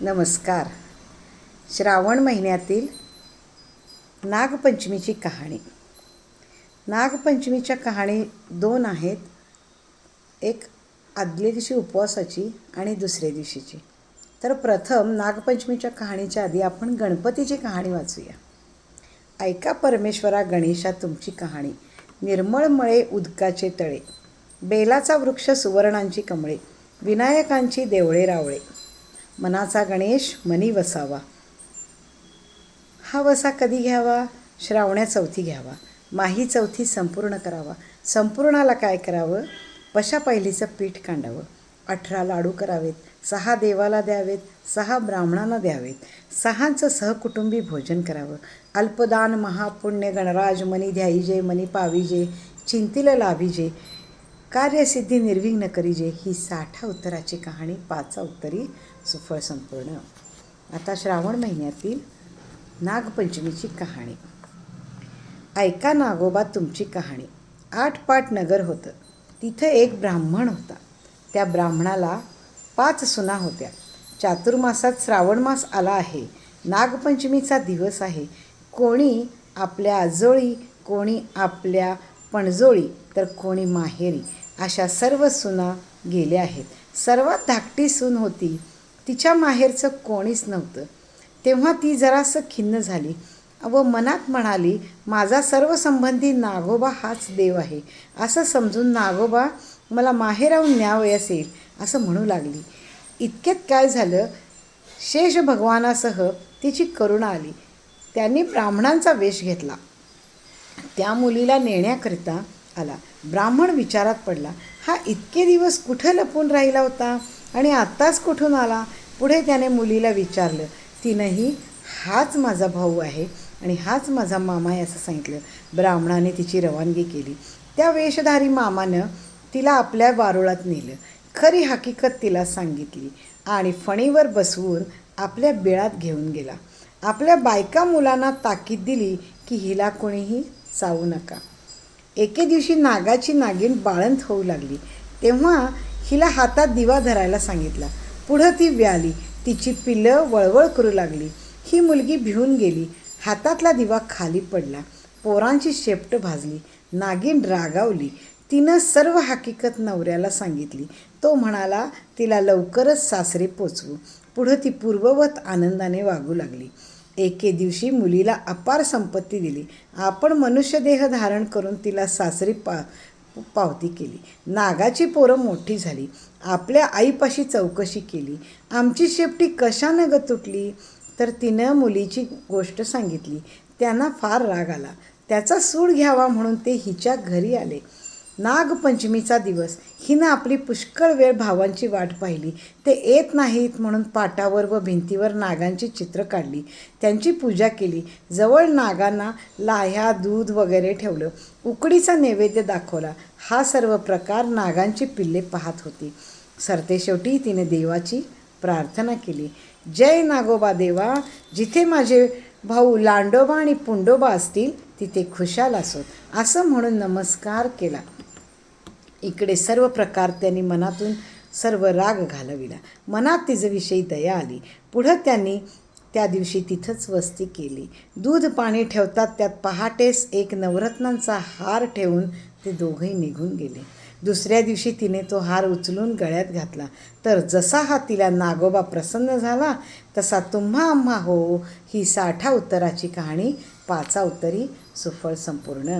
नमस्कार. श्रावण महिन्यातील नागपंचमीची कहाणी. नागपंचमीच्या कहाणी दोन आहेत. एक आदल्या दिवशी उपवासाची आणि दुसऱ्या दिवशीची. तर प्रथम नागपंचमीच्या कहाणीच्या आधी आपण गणपतीची कहाणी वाचूया. ऐका परमेश्वरा गणेशा तुमची कहाणी. निर्मळ मळे उदकाचे तळे. बेलाचा वृक्ष सुवर्णांची कमळे. विनायकांची देवळे रावळे. मनाचा गणेश मनी वसावा. हा वसा कधी घ्यावा? श्रावण्या चौथी घ्यावा. माही चौथी संपूर्ण करावा. संपूर्णाला काय करावं? पशा पहिलीचं पीठ कांडावं. अठरा लाडू करावेत. सहा देवाला द्यावेत. सहा ब्राह्मणांना द्यावेत. सहांचं सहकुटुंबी भोजन करावं. अल्पदान महापुण्य गणराज मनी ध्याईजे मनी पाविजे चिंतिल लाभिजे कार्यसिद्धी निर्विघ्न करीजे ही साठा उत्तराची कहाणी पाचा उत्तरी सुफळ संपूर्ण. आता श्रावण महिन्यातील नागपंचमीची कहाणी. ऐका नागोबा तुमची कहाणी. आठ पाट नगर होतं. तिथं एक ब्राह्मण होता. त्या ब्राह्मणाला पाच सुना होत्या. चातुर्मासात श्रावण मास आला आहे. नागपंचमीचा दिवस आहे. कोणी आपल्या आजोळी कोणी आपल्या पणजोळी तर कोणी माहेरी अशा सर्व सुना गेल्या आहेत. सर्वात धाकटी सून होती. तिच्या माहेरचं कोणीच नव्हतं. तेव्हा ती जरासं खिन्न झाली व मनात म्हणाली माझा सर्व संबंधी नागोबा हाच देव आहे. असं समजून नागोबा मला माहेराहून न्यावे असेल असं म्हणू लागली. इतक्यात काय झालं? शेष भगवानासह तिची करुणा आली. त्यांनी ब्राह्मणांचा वेश घेतला. त्या मुलीला नेण्याकरिता आला. ब्राह्मण विचारात पडला हा इतके दिवस कुठं लपून राहिला होता? आणि आत्ताच कुठून आला? पुढे त्याने मुलीला विचारलं तिनंही हाच माझा भाऊ आहे आणि हाच माझा मामा आहे असं सांगितलं. ब्राह्मणाने तिची रवानगी केली. त्या वेशधारी मामानं तिला आपल्या वारुळात नेलं. खरी हकीकत तिला सांगितली आणि फणीवर बसवून आपल्या बिळात घेऊन गेला. आपल्या बायका मुलांना ताकीद दिली की हिला कोणीही चावू नका. एके दिवशी नागाची नागिन बाळंत होऊ लागली. तेव्हा हिला हातात दिवा धरायला सांगितला. पुढं ती व्याली. तिची पिल्लं वळवळ करू लागली. ही मुलगी भिवून गेली. हातातला दिवा खाली पडला. पोरांची शेपट भाजली. नागिन रागावली. तिनं सर्व हकीकत नवऱ्याला सांगितली. तो म्हणाला तिला लवकरच सासरे पोचवू. पुढं ती पूर्ववत आनंदाने वागू लागली. एके दिवशी मुलीला अपार संपत्ती दिली. आपण मनुष्यदेह धारण करून तिला सासरी पा पावती केली. नागाची पोरं मोठी झाली. आपल्या आईपाशी चौकशी केली. आमची शेपटी कशानं ग तुटली? तर तिनं मुलीची गोष्ट सांगितली. त्यांना फार राग आला. त्याचा सूड घ्यावा म्हणून ते हिच्या घरी आले. नागपंचमीचा दिवस. हिनं आपली पुष्कळ वेळ भावांची वाट पाहिली. ते येत नाहीत म्हणून पाटावर व भिंतीवर नागांची चित्र काढली. त्यांची पूजा केली. जवळ नागांना लाह्या दूध वगैरे ठेवलं. उकडीचा नैवेद्य दाखवला. हा सर्व प्रकार नागांची पिल्ले पाहत होती. सरते शेवटी तिने देवाची प्रार्थना केली. जय नागोबा देवा जिथे माझे भाऊ लांडोबा आणि पुंडोबा असतील तिथे खुशाल असोत. असं म्हणून नमस्कार केला. इकडे सर्व प्रकार त्यांनी मनातून सर्व राग घालविला. मनात तिच्याविषयी दया आली. पुढं त्यांनी त्या दिवशी तिथंच वस्ती केली. दूध पाणी ठेवतात त्यात पहाटेस एक नवरत्नांचा हार ठेवून ते दोघंही निघून गेले. दुसऱ्या दिवशी तिने तो हार उचलून गळ्यात घातला. तर जसा हा तिला नागोबा प्रसन्न झाला तसा तुम्हा आम्हा हो ही साठा उत्तराची कहाणी पाचा उत्तरी सुफळ संपूर्ण.